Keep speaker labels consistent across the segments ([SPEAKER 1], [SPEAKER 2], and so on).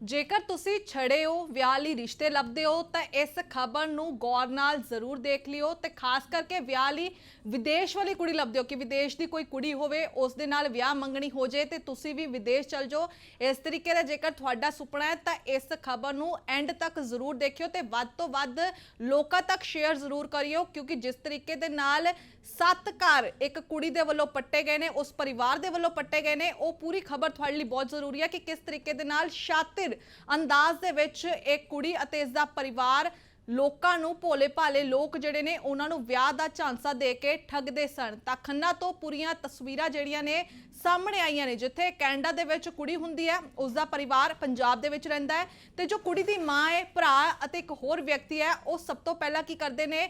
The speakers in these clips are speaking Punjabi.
[SPEAKER 1] ਜੇਕਰ ਤੁਸੀਂ ਛੜੇ ਹੋ, ਵਿਆਹ ਲਈ ਰਿਸ਼ਤੇ ਲੱਭਦੇ ਹੋ, ਤਾਂ ਇਸ ਖਬਰ ਨੂੰ ਗੌਰ ਨਾਲ ਜ਼ਰੂਰ ਦੇਖ ਲਿਓ ਤੇ ਖਾਸ ਕਰਕੇ ਵਿਆਹ ਲਈ ਵਿਦੇਸ਼ ਵਾਲੀ ਕੁੜੀ ਲੱਭਦੇ ਹੋ ਕਿ ਵਿਦੇਸ਼ ਦੀ ਕੋਈ ਕੁੜੀ ਹੋਵੇ, ਉਸ ਦੇ ਨਾਲ ਵਿਆਹ ਮੰਗਣੀ ਹੋ ਜੇ ਤੇ ਤੁਸੀਂ ਵੀ ਵਿਦੇਸ਼ ਚਲ ਜਾਓ। ਇਸ ਤਰੀਕੇ ਦਾ ਜੇਕਰ ਤੁਹਾਡਾ ਸੁਪਨਾ ਹੈ, ਤਾਂ ਇਸ ਖਬਰ ਨੂੰ ਐਂਡ ਤੱਕ ਜ਼ਰੂਰ ਦੇਖਿਓ ਤੇ ਵੱਧ ਤੋਂ ਵੱਧ ਲੋਕਾਂ ਤੱਕ ਸ਼ੇਅਰ ਜ਼ਰੂਰ ਕਰਿਓ, ਕਿਉਂਕਿ ਜਿਸ ਤਰੀਕੇ ਦੇ ਨਾਲ ਸੱਤ ਘਰ ਇੱਕ ਕੁੜੀ ਦੇ ਵੱਲੋਂ ਪੱਟੇ ਗਏ ਨੇ, ਉਸ ਪਰਿਵਾਰ ਦੇ ਵੱਲੋਂ ਪੱਟੇ ਗਏ ਨੇ, ਉਹ ਪੂਰੀ ਖਬਰ ਤੁਹਾਡੇ ਲਈ ਬਹੁਤ ਜ਼ਰੂਰੀ ਹੈ ਕਿ ਕਿਸ ਤਰੀਕੇ ਦੇ ਨਾਲ ਸ਼ਾਤਿਰ ਅੰਦਾਜ਼ ਦੇ ਵਿੱਚ ਇੱਕ ਕੁੜੀ ਅਤੇ ਇਸ ਦਾ ਪਰਿਵਾਰ ਲੋਕਾਂ ਨੂੰ ਭੋਲੇ ਭਾਲੇ ਲੋਕ ਜਿਹੜੇ ਨੇ, ਉਹਨਾਂ ਨੂੰ ਵਿਆਹ ਦਾ ਝਾਂਸਾ ਦੇ ਕੇ ਠੱਗਦੇ ਸਨ। ਤਾਂ ਖੰਨਾ ਤੋਂ ਪੂਰੀਆਂ ਤਸਵੀਰਾਂ ਜਿਹੜੀਆਂ ਨੇ, ਸਾਹਮਣੇ ਆਈਆਂ ਨੇ, ਜਿੱਥੇ ਕੈਨੇਡਾ ਦੇ ਵਿੱਚ ਕੁੜੀ ਹੁੰਦੀ ਹੈ ਉਸ ਦਾ ਪਰਿਵਾਰ ਪੰਜਾਬ ਦੇ ਵਿੱਚ ਰਹਿੰਦਾ ਹੈ ਤੇ ਜੋ ਕੁੜੀ ਦੀ ਮਾਂ ਹੈ, ਭਰਾ ਅਤੇ ਇੱਕ ਹੋਰ ਵਿਅਕਤੀ ਹੈ, ਉਹ ਸਭ ਤੋਂ ਪਹਿਲਾਂ ਕੀ ਕਰਦੇ ਨੇ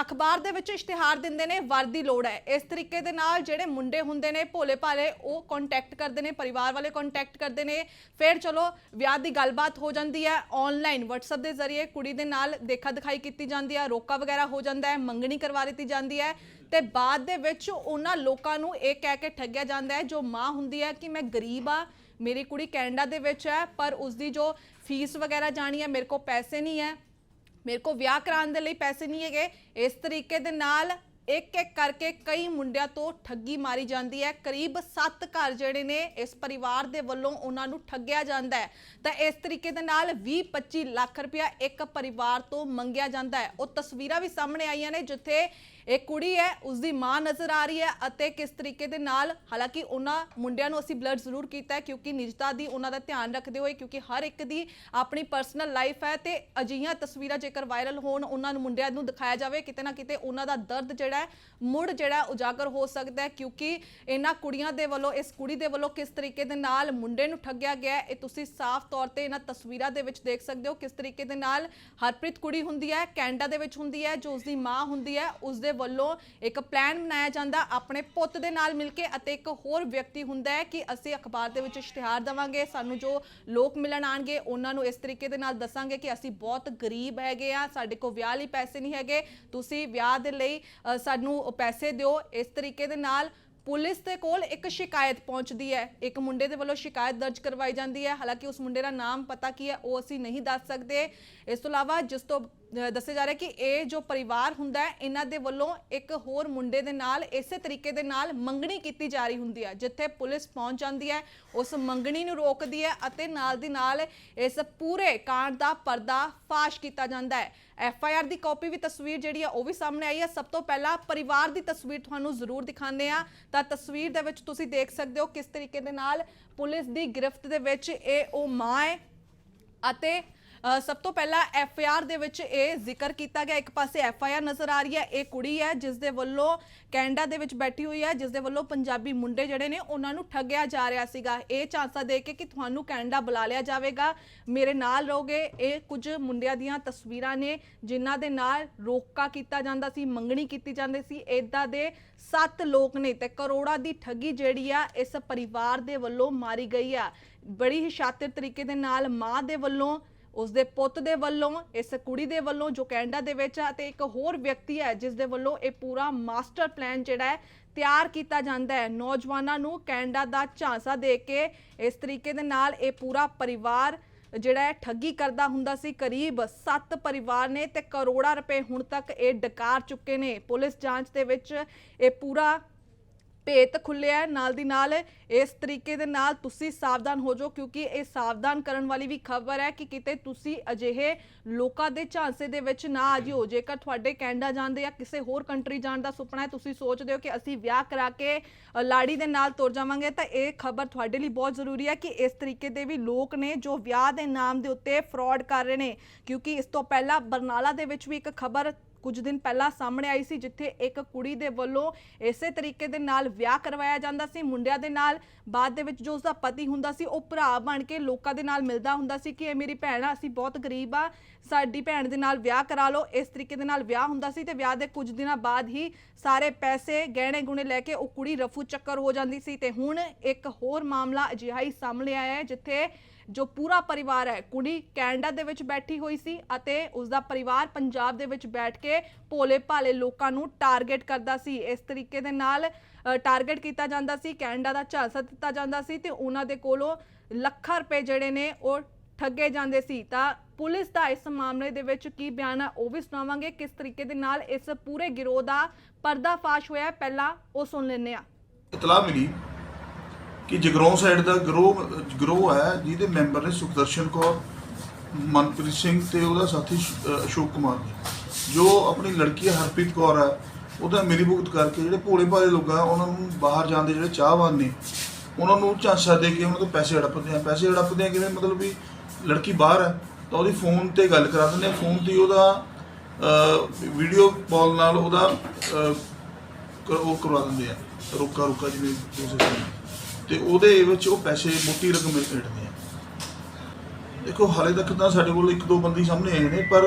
[SPEAKER 1] ਅਖਬਾਰ ਦੇ ਵਿੱਚ ਇਸ਼ਤਿਹਾਰ ਦਿੰਦੇ ਨੇ, ਵਰ ਦੀ ਲੋੜ ਹੈ। ਇਸ ਤਰੀਕੇ ਦੇ ਨਾਲ ਜਿਹੜੇ ਮੁੰਡੇ ਹੁੰਦੇ ਨੇ, ਭੋਲੇ ਭਾਲੇ, ਉਹ ਕੰਟੈਕਟ ਕਰਦੇ ਨੇ, ਪਰਿਵਾਰ ਵਾਲੇ ਕੰਟੈਕਟ ਕਰਦੇ ਨੇ। ਫਿਰ ਚਲੋ, ਵਿਆਹ ਦੀ ਗੱਲਬਾਤ ਹੋ ਜਾਂਦੀ ਹੈ ਆਨਲਾਈਨ WhatsApp ਦੇ ਜ਼ਰੀਏ ਕੁੜੀ ਦੇ ਨਾਲ ਦੇਖਾ ਦਿਖਾਈ ਕੀਤੀ ਜਾਂਦੀ ਹੈ, ਰੋਕਾ ਵਗੈਰਾ ਹੋ ਜਾਂਦਾ ਹੈ, ਮੰਗਣੀ ਕਰਵਾ ਦਿੱਤੀ ਜਾਂਦੀ ਹੈ। ਤੇ ਬਾਅਦ ਦੇ ਵਿੱਚ ਉਹਨਾਂ ਲੋਕਾਂ ਨੂੰ ਇਹ ਕਹਿ ਕੇ ਠੱਗਿਆ ਜਾਂਦਾ ਹੈ, ਜੋ ਮਾਂ ਹੁੰਦੀ ਹੈ ਕਿ ਮੈਂ ਗਰੀਬ ਆ ਮੇਰੀ ਕੁੜੀ ਕੈਨੇਡਾ ਦੇ ਵਿੱਚ ਹੈ, ਪਰ ਉਸ ਦੀ ਜੋ ਫੀਸ ਵਗੈਰਾ ਜਾਣੀ ਹੈ, ਮੇਰੇ ਕੋਲ ਪੈਸੇ ਨਹੀਂ ਹੈ ਮੇਰੇ ਕੋ ਵਿਆਹ ਕਰਾਉਣ ਦੇ ਲਈ ਪੈਸੇ ਨਹੀਂ ਹੈਗੇ। ਇਸ ਤਰੀਕੇ ਦੇ ਨਾਲ ਇੱਕ ਇੱਕ ਕਰਕੇ ਕਈ ਮੁੰਡਿਆਂ ਤੋਂ ਠੱਗੀ ਮਾਰੀ ਜਾਂਦੀ ਹੈ। ਕਰੀਬ 7 ਘਰ ਜਿਹੜੇ ਨੇ ਇਸ ਪਰਿਵਾਰ ਦੇ ਵੱਲੋਂ ਉਹਨਾਂ ਨੂੰ ਠੱਗਿਆ ਜਾਂਦਾ ਹੈ। ਤਾਂ ਇਸ ਤਰੀਕੇ ਦੇ ਨਾਲ 20-25 ਲੱਖ ਰੁਪਇਆ ਇੱਕ ਪਰਿਵਾਰ ਤੋਂ ਮੰਗਿਆ ਜਾਂਦਾ ਹੈ। ਉਹ ਤਸਵੀਰਾਂ ਵੀ ਸਾਹਮਣੇ ਆਈਆਂ ਨੇ ਜਿੱਥੇ ਇਹ ਕੁੜੀ ਹੈ ਉਸ ਦੀ ਮਾਂ ਨਜ਼ਰ ਆ ਰਹੀ ਹੈ ਅਤੇ ਕਿਸ ਤਰੀਕੇ ਦੇ ਨਾਲ ਹਾਲਾਂਕਿ ਉਹਨਾਂ ਮੁੰਡਿਆਂ ਨੂੰ ਅਸੀਂ ਬਲੱਡ ਜ਼ਰੂਰ ਕੀਤਾ ਹੈ ਕਿਉਂਕਿ ਨਿਜਤਾ ਦੀ ਉਹਨਾਂ ਦਾ ਧਿਆਨ ਰੱਖਦੇ ਹੋਏ ਕਿਉਂਕਿ ਹਰ ਇੱਕ ਦੀ ਆਪਣੀ ਪਰਸਨਲ ਲਾਈਫ ਹੈ ਤੇ ਅਜਿਹੀਆਂ ਤਸਵੀਰਾਂ ਜੇਕਰ ਵਾਇਰਲ ਹੋਣ ਉਹਨਾਂ ਨੂੰ ਮੁੰਡਿਆਂ ਨੂੰ ਦਿਖਾਇਆ ਜਾਵੇ ਕਿਤੇ ਨਾ ਕਿਤੇ ਉਹਨਾਂ ਦਾ ਦਰਦ ਜਿਹੜਾ ਹੈ ਮੁੜ ਜਿਹੜਾ ਉਜਾਗਰ ਹੋ ਸਕਦਾ ਹੈ ਕਿਉਂਕਿ ਇਹਨਾਂ ਕੁੜੀਆਂ ਦੇ ਵੱਲੋਂ ਇਸ ਕੁੜੀ ਦੇ ਵੱਲੋਂ ਕਿਸ ਤਰੀਕੇ ਦੇ ਨਾਲ ਮੁੰਡੇ ਨੂੰ ਠੱਗਿਆ ਗਿਆ ਹੈ, ਇਹ ਤੁਸੀਂ ਸਾਫ਼ ਤੌਰ ਤੇ ਇਹਨਾਂ ਤਸਵੀਰਾਂ ਦੇ ਵਿੱਚ ਦੇਖ ਸਕਦੇ ਹੋ ਕਿਸ ਤਰੀਕੇ ਦੇ ਨਾਲ ਹਰਪ੍ਰੀਤ ਕੁੜੀ ਹੁੰਦੀ ਹੈ ਕੈਨੇਡਾ ਦੇ ਵਿੱਚ ਹੁੰਦੀ ਹੈ ਜੋ ਉਸ ਦੀ ਮਾਂ ਹੁੰਦੀ ਹੈ ਉਸ ਦੇ ਵੱਲੋਂ ਇੱਕ ਪਲਾਨ ਬਣਾਇਆ ਜਾਂਦਾ, ਆਪਣੇ ਪੁੱਤ ਦੇ ਨਾਲ ਮਿਲ ਕੇ ਅਤੇ ਇੱਕ ਹੋਰ ਵਿਅਕਤੀ ਹੁੰਦਾ ਹੈ ਕਿ ਅਸੀਂ ਅਖਬਾਰ ਦੇ ਵਿੱਚ ਇਸ਼ਤਿਹਾਰ ਦਵਾਂਗੇ, ਸਾਨੂੰ ਜੋ ਲੋਕ ਮਿਲਣ ਆਣਗੇ, ਉਹਨਾਂ ਨੂੰ ਇਸ ਤਰੀਕੇ ਦੇ ਨਾਲ ਦੱਸਾਂਗੇ ਕਿ ਅਸੀਂ ਬਹੁਤ ਗਰੀਬ ਹੈਗੇ ਆ, ਸਾਡੇ ਕੋਲ ਵਿਆਹ ਲਈ ਪੈਸੇ ਨਹੀਂ ਹੈਗੇ, ਤੁਸੀਂ ਵਿਆਹ ਦੇ ਲਈ ਸਾਨੂੰ ਪੈਸੇ ਦਿਓ। ਇਸ ਤਰੀਕੇ ਦੇ ਨਾਲ ਪੁਲਿਸ ਦੇ ਕੋਲ ਇੱਕ ਸ਼ਿਕਾਇਤ ਪਹੁੰਚਦੀ ਹੈ। ਇੱਕ ਮੁੰਡੇ ਦੇ ਵੱਲੋਂ ਸ਼ਿਕਾਇਤ ਦਰਜ ਕਰਵਾਈ ਜਾਂਦੀ ਹੈ। ਹਾਲਾਂਕਿ ਉਸ ਮੁੰਡੇ ਦਾ ਨਾਮ ਪਤਾ ਕੀ ਹੈ, ਉਹ ਅਸੀਂ ਨਹੀਂ ਦੱਸ ਸਕਦੇ। ਇਸ ਤੋਂ ਇਲਾਵਾ ਜਿਸ ਤੋਂ ਦੱਸਿਆ ਜਾ ਰਿਹਾ ਕਿ ਇਹ ਜੋ ਪਰਿਵਾਰ ਹੁੰਦਾ ਹੈ, ਇਹਨਾਂ ਦੇ ਵੱਲੋਂ ਇੱਕ ਹੋਰ ਮੁੰਡੇ ਦੇ ਨਾਲ, ਇਸੇ ਤਰੀਕੇ ਦੇ ਨਾਲ ਮੰਗਣੀ ਕੀਤੀ ਜਾ ਰਹੀ ਹੁੰਦੀ ਹੈ, ਜਿੱਥੇ ਪੁਲਿਸ ਪਹੁੰਚ ਜਾਂਦੀ ਹੈ, ਉਸ ਮੰਗਣੀ ਨੂੰ ਰੋਕਦੀ ਹੈ ਅਤੇ ਨਾਲ ਦੀ ਨਾਲ ਇਸ ਪੂਰੇ ਕਾਂਡ ਦਾ ਪਰਦਾ ਫਾਸ਼ ਕੀਤਾ ਜਾਂਦਾ ਹੈ। ਐਫ ਆਈ ਆਰ ਦੀ ਕਾਪੀ ਵੀ ਤਸਵੀਰ ਜਿਹੜੀ ਆ, ਉਹ ਵੀ ਸਾਹਮਣੇ ਆਈ ਹੈ। ਸਭ ਤੋਂ ਪਹਿਲਾਂ ਪਰਿਵਾਰ ਦੀ ਤਸਵੀਰ ਤੁਹਾਨੂੰ ਜ਼ਰੂਰ ਦਿਖਾਉਂਦੇ ਆ ਤਾਂ ਤਸਵੀਰ ਦੇ ਵਿੱਚ ਤੁਸੀਂ ਦੇਖ ਸਕਦੇ ਹੋ ਕਿਸ ਤਰੀਕੇ ਦੇ ਨਾਲ ਪੁਲਿਸ ਦੀ ਗ੍ਰਿਫਤ ਦੇ ਵਿੱਚ ਇਹ ਉਹ ਮਾਂ ਹੈ ਅਤੇ ਸਭ ਤੋਂ ਪਹਿਲਾਂ ਐਫ ਆਈ ਆਰ ਦੇ ਵਿੱਚ ਇਹ ਜ਼ਿਕਰ ਕੀਤਾ ਗਿਆ। ਇੱਕ ਪਾਸੇ ਐਫ ਆਈ ਆਰ ਨਜ਼ਰ ਆ ਰਹੀ ਹੈ, ਇਹ ਕੁੜੀ ਹੈ ਜਿਸ ਦੇ ਵੱਲੋਂ ਕੈਨੇਡਾ ਦੇ ਵਿੱਚ ਬੈਠੀ ਹੋਈ ਹੈ ਜਿਸ ਦੇ ਵੱਲੋਂ ਪੰਜਾਬੀ ਮੁੰਡੇ ਜਿਹੜੇ ਨੇ ਉਹਨਾਂ ਨੂੰ ਠੱਗਿਆ ਜਾ ਰਿਹਾ ਸੀਗਾ। ਇਹ ਝਾਂਸਾ ਦੇ ਕੇ ਕਿ ਤੁਹਾਨੂੰ ਕੈਨੇਡਾ ਬੁਲਾ ਲਿਆ ਜਾਵੇਗਾ। ਮੇਰੇ ਨਾਲ ਰਹੋਗੇ। ਇਹ ਕੁਝ ਮੁੰਡਿਆਂ ਦੀਆਂ ਤਸਵੀਰਾਂ ਨੇ, ਜਿਨ੍ਹਾਂ ਦੇ ਨਾਲ ਰੋਕਾ ਕੀਤਾ ਜਾਂਦਾ ਸੀ, ਮੰਗਣੀ ਕੀਤੀ ਜਾਂਦੀ ਸੀ। ਇਦਾਂ ਦੇ ਸੱਤ ਲੋਕ ਨੇ ਤੇ ਕਰੋੜਾਂ ਦੀ ਠੱਗੀ ਜਿਹੜੀ ਆ, ਇਸ ਪਰਿਵਾਰ ਦੇ ਵੱਲੋਂ ਮਾਰੀ ਗਈ ਆ। ਬੜੀ ਹੀ ਸ਼ਾਤਿਰ ਤਰੀਕੇ ਦੇ ਨਾਲ ਮਾਂ ਦੇ ਵੱਲੋਂ ਉਸ ਦੇ ਪੁੱਤ ਦੇ ਵੱਲੋਂ, ਇਸ ਕੁੜੀ ਦੇ ਵੱਲੋਂ ਜੋ ਕੈਨੇਡਾ ਦੇ ਵਿੱਚ ਆ ਤੇ ਇੱਕ ਹੋਰ ਵਿਅਕਤੀ ਹੈ ਜਿਸ ਦੇ ਵੱਲੋਂ ਇਹ ਪੂਰਾ ਮਾਸਟਰ ਪਲਾਨ ਜਿਹੜਾ ਹੈ ਤਿਆਰ ਕੀਤਾ ਜਾਂਦਾ ਹੈ। ਨੌਜਵਾਨਾਂ ਨੂੰ ਕੈਨੇਡਾ ਦਾ ਝਾਂਸਾ ਦੇ ਕੇ ਇਸ ਤਰੀਕੇ ਦੇ ਨਾਲ ਇਹ ਪੂਰਾ ਪਰਿਵਾਰ ਜਿਹੜਾ ਹੈ ਠੱਗੀ ਕਰਦਾ ਹੁੰਦਾ ਸੀ। ਕਰੀਬ 7 ਪਰਿਵਾਰ ਨੇ ਤੇ ਕਰੋੜਾਂ ਰੁਪਏ ਹੁਣ ਤੱਕ ਇਹ ਡਕਾਰ ਚੁੱਕੇ ਨੇ। ਪੁਲਿਸ ਜਾਂਚ ਦੇ ਵਿੱਚ ਇਹ ਪੂਰਾ ਭੇਤ ਖੁੱਲਿਆ। ਨਾਲ ਦੀ ਨਾਲ ਇਸ ਤਰੀਕੇ ਦੇ ਨਾਲ ਤੁਸੀਂ ਸਾਵਧਾਨ ਹੋ ਜਾਓ ਕਿਉਂਕਿ ਇਹ ਸਾਵਧਾਨ ਕਰਨ ਵਾਲੀ ਵੀ ਖਬਰ ਹੈ ਕਿ ਕਿਤੇ ਤੁਸੀਂ ਅਜਿਹੇ ਲੋਕਾਂ ਦੇ ਝਾਂਸੇ ਦੇ ਵਿੱਚ ਨਾ ਆ ਜਿਓ ਜੇਕਰ ਤੁਹਾਡੇ ਕੈਨੇਡਾ ਜਾਣ ਦੇ ਜਾਂ ਕਿਸੇ ਹੋਰ ਕੰਟਰੀ ਜਾਣ ਦਾ ਸੁਪਨਾ ਹੈ ਤੁਸੀਂ ਸੋਚਦੇ ਹੋ ਕਿ ਅਸੀਂ ਵਿਆਹ ਕਰਾ ਕੇ ਲਾੜੀ ਦੇ ਨਾਲ ਤੁਰ ਜਾਵਾਂਗੇ ਤਾਂ ਇਹ ਖਬਰ ਤੁਹਾਡੇ ਲਈ ਬਹੁਤ ਜ਼ਰੂਰੀ ਹੈ ਕਿ ਇਸ ਤਰੀਕੇ ਦੇ ਵੀ ਲੋਕ ਨੇ ਜੋ ਵਿਆਹ ਦੇ ਨਾਮ ਦੇ ਉੱਤੇ ਫਰਾਡ ਕਰ ਰਹੇ ਨੇ। ਕਿਉਂਕਿ ਇਸ ਤੋਂ ਪਹਿਲਾਂ ਬਰਨਾਲਾ ਦੇ ਵਿੱਚ ਵੀ ਇੱਕ ਖਬਰ ਕੁਝ ਦਿਨ ਪਹਿਲਾਂ ਸਾਹਮਣੇ ਆਈ ਸੀ, ਜਿੱਥੇ ਇੱਕ ਕੁੜੀ ਦੇ ਵੱਲੋਂ ਇਸੇ ਤਰੀਕੇ ਦੇ ਨਾਲ ਵਿਆਹ ਕਰਵਾਇਆ ਜਾਂਦਾ ਸੀ। ਮੁੰਡਿਆਂ ਦੇ ਨਾਲ ਬਾਅਦ ਦੇ ਵਿੱਚ ਜੋ ਉਸਦਾ ਪਤੀ ਹੁੰਦਾ ਸੀ, ਉਹ ਭਰਾ ਬਣ ਕੇ ਲੋਕਾਂ ਦੇ ਨਾਲ ਮਿਲਦਾ ਹੁੰਦਾ ਸੀ ਕਿ ਇਹ ਮੇਰੀ ਭੈਣ ਆ, ਅਸੀਂ ਬਹੁਤ ਗਰੀਬ ਆ, ਸਾਡੀ ਭੈਣ ਦੇ ਨਾਲ ਵਿਆਹ ਕਰਾ ਲਓ। ਇਸ ਤਰੀਕੇ ਦੇ ਨਾਲ ਵਿਆਹ ਹੁੰਦਾ ਸੀ ਤੇ ਵਿਆਹ ਦੇ ਕੁਝ ਦਿਨਾਂ ਬਾਅਦ ਹੀ ਸਾਰੇ ਪੈਸੇ ਗਹਿਣੇ ਗੁਣੇ ਲੈ ਕੇ ਉਹ ਕੁੜੀ ਰਫੂ ਚੱਕਰ ਹੋ ਜਾਂਦੀ ਸੀ ਤੇ ਹੁਣ ਇੱਕ ਹੋਰ ਮਾਮਲਾ ਅਜਿਹਾ ਹੀ ਸਾਹਮਣੇ ਆਇਆ ਹੈ, ਜਿੱਥੇ ਜੋ ਪੂਰਾ ਪਰਿਵਾਰ ਹੈ, ਕੁੜੀ ਕੈਨੇਡਾ ਦੇ ਵਿੱਚ ਬੈਠੀ ਹੋਈ ਸੀ ਅਤੇ ਉਸ ਦਾ ਪਰਿਵਾਰ ਪੰਜਾਬ ਦੇ ਵਿੱਚ ਬੈਠ ਕੇ ਭੋਲੇ ਭਾਲੇ ਲੋਕਾਂ ਨੂੰ ਟਾਰਗੇਟ ਕਰਦਾ ਸੀ। ਇਸ ਤਰੀਕੇ ਦੇ ਨਾਲ ਟਾਰਗੇਟ ਕੀਤਾ ਜਾਂਦਾ ਸੀ, ਕੈਨੇਡਾ ਦਾ ਝਾਂਸਾ ਦਿੱਤਾ ਜਾਂਦਾ ਸੀ ਤੇ ਉਹਨਾਂ ਦੇ ਕੋਲੋਂ ਲੱਖਾਂ ਰੁਪਏ ਜਿਹੜੇ ਨੇ ਉਹ ਠੱਗੇ ਜਾਂਦੇ ਸੀ। ਤਾਂ ਪੁਲਿਸ ਦਾ ਇਸ ਮਾਮਲੇ ਦੇ ਵਿੱਚ ਕੀ ਬਿਆਨ ਹੈ ਉਹ ਵੀ ਸੁਣਾਵਾਂਗੇ। ਕਿਸ ਤਰੀਕੇ ਦੇ ਨਾਲ ਇਸ ਪੂਰੇ ਗਿਰੋਹ ਦਾ ਪਰਦਾਫਾਸ਼ ਹੋਇਆ ਪਹਿਲਾਂ ਉਹ ਸੁਣ ਲੈਂਦੇ ਆ
[SPEAKER 2] ਇਤਲਾਹ ਮਿਲੀ ਕਿ ਜਗਰੋਂ ਸਾਈਡ ਦਾ ਗਰੋਹ ਗਰੋਹ ਹੈ, ਜਿਹਦੇ ਮੈਂਬਰ ਨੇ ਸੁਖਦਰਸ਼ਨ ਕੌਰ, ਮਨਪ੍ਰੀਤ ਸਿੰਘ ਤੇ ਉਹਦਾ ਸਾਥੀ ਅਸ਼ੋਕ ਕੁਮਾਰ ਜੀ। ਜੋ ਆਪਣੀ ਲੜਕੀ ਹਰਪ੍ਰੀਤ ਕੌਰ ਹੈ, ਉਹਦਾ ਮਿਲੀ ਭੁਗਤ ਕਰਕੇ ਜਿਹੜੇ ਭੋਲੇ ਭਾਲੇ ਲੋਕ ਆ, ਉਹਨਾਂ ਨੂੰ ਬਾਹਰ ਜਾਣ ਦੇ ਜਿਹੜੇ ਚਾਹਵਾਨ ਨੇ, ਉਹਨਾਂ ਨੂੰ ਝਾਂਸਾ ਦੇ ਕੇ ਉਹਨਾਂ ਤੋਂ ਪੈਸੇ ਹੜਪਦੇ ਆ। ਪੈਸੇ ਹੜਪਦੇ ਆ ਕਿਵੇਂ? ਮਤਲਬ ਵੀ ਲੜਕੀ ਬਾਹਰ ਹੈ, ਤਾਂ ਉਹਦੀ ਫੋਨ ਤੇ ਗੱਲ ਕਰਾ ਦਿੰਦੇ ਆ। ਫੋਨ ਤੇ ਉਹਦਾ ਵੀਡੀਓ ਕਾਲ ਨਾਲ ਉਹਦਾ ਉਹ ਕਰਵਾ ਦਿੰਦੇ ਆ। ਰੋਕਾ ਰੋਕਾ ਜਿਵੇਂ ਤੁਸੀਂ ਤੇ ਉਹਦੇ ਵਿੱਚ ਉਹ ਪੈਸੇ ਮੋਟੀ ਰਕਮ ਕੱਢਦੇ ਆ। ਦੇਖੋ, ਹਾਲੇ ਤੱਕ ਤਾਂ ਸਾਡੇ ਕੋਲ ਇੱਕ ਦੋ ਬੰਦੀ ਸਾਹਮਣੇ ਆਏ ਨੇ, ਪਰ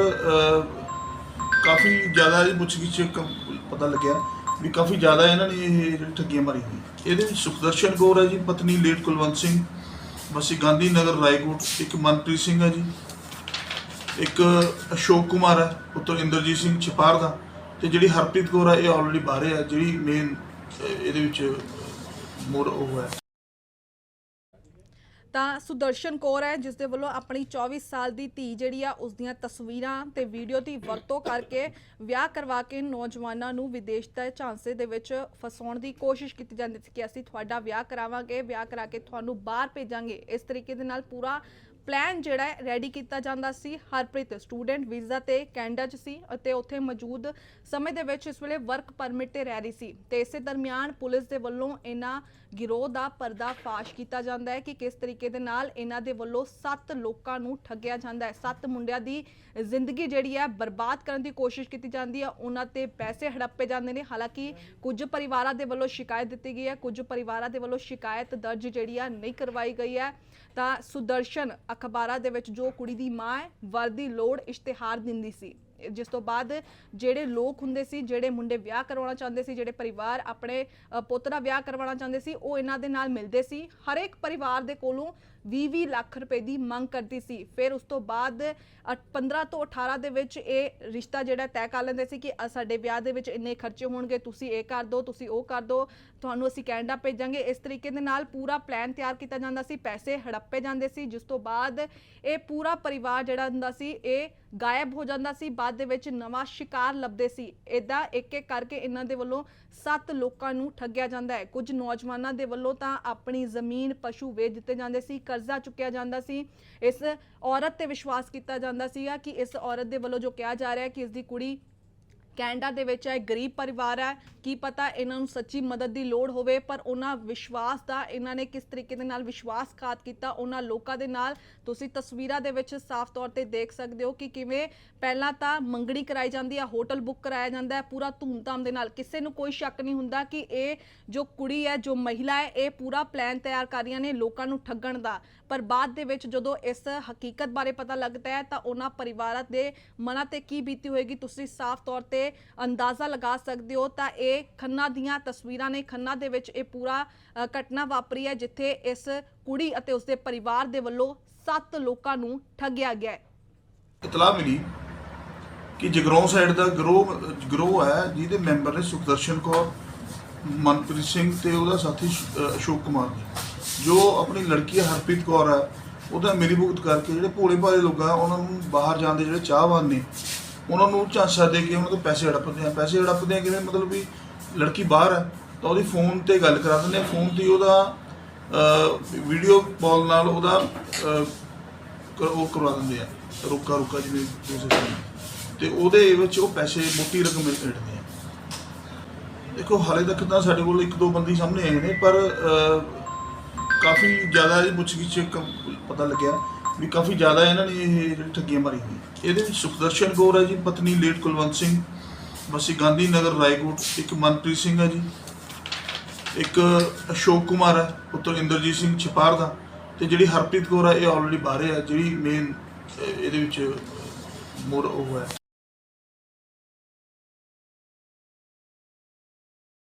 [SPEAKER 2] ਕਾਫੀ ਜ਼ਿਆਦਾ ਇਹ ਪੁੱਛਗਿੱਛ ਕ- ਪਤਾ ਲੱਗਿਆ ਵੀ ਕਾਫੀ ਜ਼ਿਆਦਾ ਇਹਨਾਂ ਨੇ ਇਹ ਜਿਹੜੀ ਠੱਗੀਆਂ ਮਾਰੀਆਂ ਹੋਈ ਇਹਦੇ ਵਿੱਚ ਸੁਖਦਰਸ਼ਨ ਕੌਰ ਹੈ ਜੀ, ਪਤਨੀ ਲੇਟ ਕੁਲਵੰਤ ਸਿੰਘ, ਵਸੀ ਗਾਂਧੀ ਨਗਰ ਰਾਏਕੋਟ, ਇੱਕ ਮਨਪ੍ਰੀਤ ਸਿੰਘ ਹੈ ਜੀ, ਇੱਕ ਅਸ਼ੋਕ ਕੁਮਾਰ ਹੈ, ਪੁੱਤਰ ਇੰਦਰਜੀਤ ਸਿੰਘ ਛਪਾਰ ਦਾ, ਤੇ ਜਿਹੜੀ ਹਰਪ੍ਰੀਤ ਕੌਰ ਹੈ, ਇਹ ਆਲਰੇਡੀ ਬਾਹਰ ਹੈ, ਜਿਹੜੀ ਮੇਨ ਇਹਦੇ ਵਿੱਚ ਮੋਰ ਉਹ ਹੈ।
[SPEAKER 1] ਤਾਂ ਸੁਦਰਸ਼ਨ ਕੌਰ ਹੈ, ਜਿਸ ਦੇ ਵੱਲੋਂ ਆਪਣੀ 24 ਸਾਲ ਦੀ ਧੀ ਜਿਹੜੀ ਆ, ਉਸ ਦੀਆਂ ਤਸਵੀਰਾਂ ਤੇ ਵੀਡੀਓ ਦੀ ਵਰਤੋਂ ਕਰਕੇ ਵਿਆਹ ਕਰਵਾ ਕੇ ਨੌਜਵਾਨਾਂ ਨੂੰ ਵਿਦੇਸ਼ ਦੇ ਝਾਂਸੇ ਦੇ ਵਿੱਚ ਫਸਾਉਣ ਦੀ ਕੋਸ਼ਿਸ਼ ਕੀਤੀ ਜਾਂਦੀ ਸੀ ਕਿ ਅਸੀਂ ਤੁਹਾਡਾ ਵਿਆਹ ਕਰਾਵਾਂਗੇ, ਵਿਆਹ ਕਰਾ ਕੇ ਤੁਹਾਨੂੰ ਬਾਹਰ ਭੇਜਾਂਗੇ। ਇਸ ਤਰੀਕੇ ਦੇ ਨਾਲ ਪੂਰਾ ਪਲਾਨ ਜਿਹੜਾ ਹੈ ਰੈਡੀ ਕੀਤਾ ਜਾਂਦਾ ਸੀ। ਹਰਪ੍ਰੀਤ ਸਟੂਡੈਂਟ ਵੀਜ਼ਾ ਤੇ ਕੈਨੇਡਾ 'ਚ ਸੀ ਅਤੇ ਉੱਥੇ ਮੌਜੂਦ ਸਮੇਂ ਦੇ ਵਿੱਚ ਇਸ ਵੇਲੇ ਵਰਕ ਪਰਮਿਟ ਤੇ ਰਹਿ ਰਹੀ ਸੀ। ਤੇ ਇਸੇ ਦਰਮਿਆਨ ਪੁਲਿਸ ਦੇ ਵੱਲੋਂ ਇਹਨਾਂ ਗਿਰੋਹ ਦਾ ਪਰਦਾਫਾਸ਼ ਕੀਤਾ ਜਾਂਦਾ ਹੈ ਕਿ ਕਿਸ ਤਰੀਕੇ ਦੇ ਨਾਲ ਇਹਨਾਂ ਦੇ ਵੱਲੋਂ 7 ਲੋਕਾਂ ਨੂੰ ਠੱਗਿਆ ਜਾਂਦਾ ਹੈ। 7 ਮੁੰਡਿਆਂ ਦੀ ਜ਼ਿੰਦਗੀ ਜਿਹੜੀ ਹੈ, ਬਰਬਾਦ ਕਰਨ ਦੀ ਕੋਸ਼ਿਸ਼ ਕੀਤੀ ਜਾਂਦੀ ਹੈ। ਉਹਨਾਂ ਤੇ ਪੈਸੇ ਹੜੱਪੇ ਜਾਂਦੇ ਨੇ। ਹਾਲਾਂਕਿ ਕੁਝ ਪਰਿਵਾਰਾਂ ਦੇ ਵੱਲੋਂ ਸ਼ਿਕਾਇਤ ਦਿੱਤੀ ਗਈ ਹੈ। ਕੁਝ ਪਰਿਵਾਰਾਂ ਦੇ ਵੱਲੋਂ ਸ਼ਿਕਾਇਤ ਦਰਜ ਜਿਹੜੀ ਆ ਨਹੀਂ ਕਰਵਾਈ ਗਈ ਹੈ। ਤਾਂ ਸੁਦਰਸ਼ਨ ਅਖਬਾਰਾਂ ਦੇ ਵਿੱਚ ਜੋ ਕੁੜੀ ਦੀ ਮਾਂ ਹੈ ਵਰ ਦੀ ਲੋੜ ਇਸ਼ਤਿਹਾਰ ਦਿੰਦੀ ਸੀ। ਜਿਸ ਤੋਂ ਬਾਅਦ ਜਿਹੜੇ ਲੋਕ ਹੁੰਦੇ ਸੀ, ਜਿਹੜੇ ਮੁੰਡੇ ਵਿਆਹ ਕਰਵਾਉਣਾ ਚਾਹੁੰਦੇ ਸੀ, ਜਿਹੜੇ ਪਰਿਵਾਰ ਆਪਣੇ ਪੁੱਤ ਦਾ ਵਿਆਹ ਕਰਵਾਉਣਾ ਚਾਹੁੰਦੇ ਸੀ, ਉਹ ਇਹਨਾਂ ਦੇ ਨਾਲ ਮਿਲਦੇ ਸੀ। ਹਰ ਇੱਕ ਪਰਿਵਾਰ ਦੇ ਕੋਲੋਂ 20-20 ਲੱਖ ਰੁਪਏ ਦੀ ਮੰਗ ਕਰਦੀ ਸੀ। ਫਿਰ ਉਸ ਤੋਂ ਬਾਅਦ ਅ, 15 ਤੋਂ 18 ਦੇ ਵਿੱਚ ਇਹ ਰਿਸ਼ਤਾ ਜਿਹੜਾ ਤੈਅ ਕਰ ਲੈਂਦੇ ਸੀ ਕਿ ਸਾਡੇ ਵਿਆਹ ਦੇ ਵਿੱਚ ਇੰਨੇ ਖਰਚੇ ਹੋਣਗੇ ਤੁਸੀਂ ਇਹ ਕਰ ਦਿਓ ਤੁਸੀਂ ਉਹ ਕਰ ਦਿਓ ਤੁਹਾਨੂੰ ਅਸੀਂ ਕੈਨੇਡਾ ਭੇਜਾਂਗੇ। ਇਸ ਤਰੀਕੇ ਦੇ ਨਾਲ ਪੂਰਾ ਪਲਾਨ ਤਿਆਰ ਕੀਤਾ ਜਾਂਦਾ ਸੀ ਪੈਸੇ ਹੜੱਪੇ ਜਾਂਦੇ ਸੀ ਜਿਸ ਤੋਂ ਬਾਅਦ ਇਹ ਪੂਰਾ ਪਰਿਵਾਰ ਜਿਹੜਾ ਹੁੰਦਾ ਸੀ ਇਹ ਗਾਇਬ ਹੋ ਜਾਂਦਾ ਸੀ। ਬਾਅਦ ਦੇ ਵਿੱਚ ਨਵਾਂ ਸ਼ਿਕਾਰ ਲੱਭਦੇ ਸੀ। ਇਦਾਂ ਇੱਕ ਇੱਕ ਕਰਕੇ ਇਹਨਾਂ ਦੇ ਵੱਲੋਂ ਸੱਤ ਲੋਕਾਂ ਨੂੰ ਠੱਗਿਆ ਜਾਂਦਾ ਹੈ। ਕੁਝ ਨੌਜਵਾਨਾਂ ਦੇ ਵੱਲੋਂ ਤਾਂ ਆਪਣੀ ਜ਼ਮੀਨ ਪਸ਼ੂ ਵੇਚ ਦਿੱਤੇ ਜਾਂਦੇ ਸੀ, ਕਰਜ਼ਾ ਚੁੱਕਿਆ ਜਾਂਦਾ ਸੀ। ਇਸ ਔਰਤ ਤੇ ਵਿਸ਼ਵਾਸ ਕੀਤਾ ਜਾਂਦਾ ਸੀਗਾ ਕਿ ਇਸ ਔਰਤ ਦੇ ਵੱਲੋਂ ਜੋ ਕਿਹਾ ਜਾ ਰਿਹਾ ਹੈ ਕਿ ਇਸ ਦੀ ਕੁੜੀ ਕੈਨੇਡਾ ਦੇ ਵਿੱਚ ਹੈ, ਗਰੀਬ ਪਰਿਵਾਰ ਹੈ। ਕੀ ਪਤਾ ਇਹਨਾਂ ਨੂੰ ਸੱਚੀ ਮਦਦ ਦੀ ਲੋੜ ਹੋਵੇ, ਪਰ ਉਹਨਾਂ ਵਿਸ਼ਵਾਸ ਦਾ, ਇਹਨਾਂ ਨੇ ਕਿਸ ਤਰੀਕੇ ਦੇ ਨਾਲ ਵਿਸ਼ਵਾਸਘਾਤ ਕੀਤਾ, ਉਹਨਾਂ ਲੋਕਾਂ ਦੇ ਨਾਲ। ਤੁਸੀਂ ਤਸਵੀਰਾਂ ਦੇ ਵਿੱਚ ਸਾਫ਼ ਤੌਰ ਤੇ ਦੇਖ ਸਕਦੇ ਹੋ ਕਿ ਕਿਵੇਂ ਪਹਿਲਾਂ ਤਾਂ ਮੰਗਣੀ ਕਰਾਈ ਜਾਂਦੀ ਹੈ ਹੋਟਲ ਬੁੱਕ ਕਰਾਇਆ ਜਾਂਦਾ ਹੈ, ਪੂਰਾ ਧੂਮਧਾਮ ਦੇ ਨਾਲ। ਕਿਸੇ ਨੂੰ ਕੋਈ ਸ਼ੱਕ ਨਹੀਂ ਹੁੰਦਾ ਕਿ ਇਹ ਜੋ ਕੁੜੀ ਹੈ, ਜੋ ਮਹਿਲਾ ਹੈ, ਇਹ ਪੂਰਾ ਪਲਾਨ ਤਿਆਰ ਕਰ ਰਹੀਆਂ ਨੇ ਲੋਕਾਂ ਨੂੰ ਠੱਗਣ ਦਾ। ਪਰ ਬਾਅਦ ਦੇ ਵਿੱਚ ਜਦੋਂ ਇਸ ਹਕੀਕਤ ਬਾਰੇ ਪਤਾ ਲੱਗਦਾ ਹੈ, ਤਾਂ ਉਹਨਾਂ ਪਰਿਵਾਰਾਂ ਦੇ ਮਨਾਂ ਤੇ ਕੀ ਬੀਤੀ ਹੋਏਗੀ, ਤੁਸੀਂ ਸਾਫ਼ ਤੌਰ ਤੇ ਅੰਦਾਜ਼ਾ ਲਗਾ ਸਕਦੇ ਹੋ ਤਾਂ ਇਹ ਖੰਨਾ ਦੀਆਂ ਤਸਵੀਰਾਂ ਨੇ। ਖੰਨਾ ਦੇ ਵਿੱਚ ਇਹ ਪੂਰਾ ਘਟਨਾ ਵਾਪਰੀ ਹੈ ਜਿੱਥੇ ਇਸ ਕੁੜੀ ਅਤੇ ਉਸਦੇ ਪਰਿਵਾਰ ਦੇ ਵੱਲੋਂ 7 ਲੋਕਾਂ ਨੂੰ ਠੱਗਿਆ ਗਿਆ ਹੈ।
[SPEAKER 2] ਇਤਲਾਹ ਮਿਲੀ ਕਿ ਜਗਰੋਂ ਸਾਈਡ ਦਾ ਗਰੋਹ ਗਰੋਹ ਹੈ, ਜਿਹਦੇ ਮੈਂਬਰ ਨੇ ਸੁਖਦਰਸ਼ਨ ਕੌਰ, ਮਨਪ੍ਰੀਤ ਸਿੰਘ ਤੇ ਉਹਦਾ ਸਾਥੀ ਅਸ਼ੋਕ ਕੁਮਾਰ ਜੋ। ਆਪਣੀ ਲੜਕੀ ਹੈ, ਹਰਪ੍ਰੀਤ ਕੌਰ ਹੈ, ਉਹਦਾ ਮਿਲੀ ਭੁਗਤ ਕਰਕੇ ਜਿਹੜੇ ਭੋਲੇ ਭਾਲੇ ਲੋਕ ਆ ਉਹਨਾਂ ਨੂੰ ਬਾਹਰ ਜਾਣ ਦੇ ਜਿਹੜੇ ਚਾਹਵਾਨ ਨੇ ਉਹਨਾਂ ਨੂੰ ਝਾਂਸਾ ਦੇ ਕੇ ਉਹਨਾਂ ਤੋਂ ਪੈਸੇ ਹੜਪਦੇ ਆ। ਪੈਸੇ ਹੜਪਦੇ ਆ ਕਿਵੇਂ? ਮਤਲਬ ਵੀ ਲੜਕੀ ਬਾਹਰ ਹੈ, ਤਾਂ ਉਹਦੀ ਫੋਨ ਤੇ ਗੱਲ ਕਰਾ ਦਿੰਦੇ ਆ। ਫੋਨ ਤੇ ਉਹਦਾ ਵੀਡੀਓ ਕਾਲ ਨਾਲ ਉਹਦਾ ਉਹ ਕਰਵਾ ਦਿੰਦੇ ਆ। ਰੋਕਾ, ਰੁਕਾ ਜਿਵੇਂ ਤੁਸੀਂ ਤੇ ਉਹਦੇ ਵਿੱਚ ਉਹ ਪੈਸੇ ਮੋਟੀ ਰਕਮ ਕੱਢਦੇ ਆ। ਦੇਖੋ, ਹਾਲੇ ਤੱਕ ਤਾਂ ਸਾਡੇ ਕੋਲ ਇੱਕ ਦੋ ਬੰਦੀ ਸਾਹਮਣੇ ਆਏ ਨੇ, ਪਰ ਕਾਫੀ ਜ਼ਿਆਦਾ ਇਹ ਪੁੱਛਗਿੱਛ ਕ- ਪਤਾ ਲੱਗਿਆ। ਵੀ ਕਾਫੀ ਜ਼ਿਆਦਾ ਇਹਨਾਂ ਨੇ ਇਹ ਜਿਹੜੀ ਠੱਗੀਆਂ ਮਾਰੀ ਹੋਈ ਇਹਦੇ ਵਿੱਚ ਸੁਖਦਰਸ਼ਨ ਕੌਰ ਹੈ ਜੀ, ਪਤਨੀ ਲੇਟ ਕੁਲਵੰਤ ਸਿੰਘ ਵਸੀ ਗਾਂਧੀ ਨਗਰ ਰਾਏਕੋਟ, ਇੱਕ ਮਨਪ੍ਰੀਤ ਸਿੰਘ ਹੈ ਜੀ, ਇੱਕ ਅਸ਼ੋਕ ਕੁਮਾਰ ਹੈ, ਪੁੱਤਰ ਇੰਦਰਜੀਤ ਸਿੰਘ ਛਪਾਰ ਦਾ, ਤੇ ਜਿਹੜੀ ਹਰਪ੍ਰੀਤ ਕੌਰ ਹੈ, ਇਹ ਆਲਰੇਡੀ ਬਾਹਰ ਹੈ, ਜਿਹੜੀ ਮੇਨ ਇਹਦੇ ਵਿੱਚ ਮੋਰ ਉਹ ਹੈ।